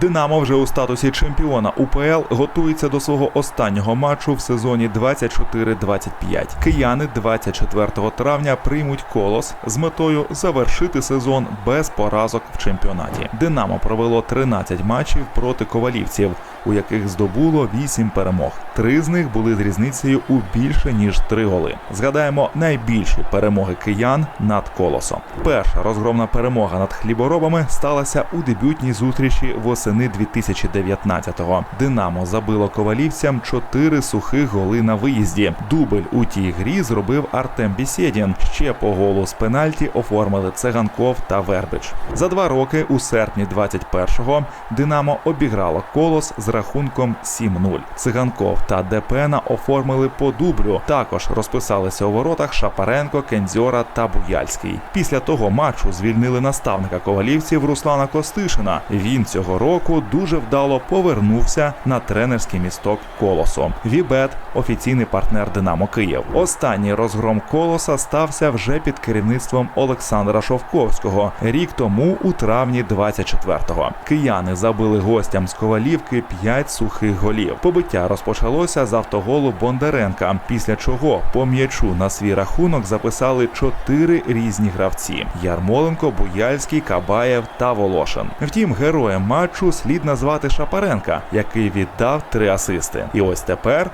Динамо вже у статусі чемпіона УПЛ готується до свого останнього матчу в сезоні 24-25. Кияни 24 травня приймуть колос з метою завершити сезон без поразок в чемпіонаті. Динамо провело 13 матчів проти ковалівців, у яких здобуло 8 перемог. Три з них були з різницею у більше ніж 3 голи. Згадаємо найбільші перемоги киян над колосом. Перша розгромна перемога над хліборобами сталася у дебютній зустрічі восени 2019-го. Динамо забило ковалівцям 4 сухих голи на виїзді. Дубль у тій грі зробив Артем Бісєдін. Ще по голу з пенальті оформили Цеганков та Вербич. За два роки у серпні 21-го Динамо обіграло колос з рахунком 7-0. Циганков та Депена оформили по дублю. Також розписалися у воротах Шапаренко, Кензьора та Буяльський. Після того матчу звільнили наставника ковалівців Руслана Костишина. Він цього року дуже вдало повернувся на тренерський місток колосу. Вібет офіційний партнер Динамо Київ. Останній розгром колоса стався вже під керівництвом Олександра Шовковського рік тому, у травні 24-го. Кияни забили гостям з Ковалівки 5 сухих голів. Побиття розпочалося з автоголу Бондаренка, після чого по м'ячу на свій рахунок записали чотири різні гравці: Ярмоленко, Буяльський, Кабаєв та Волошин. Втім, героєм матчу слід назвати Шапаренка, який віддав три асисти. І ось тепер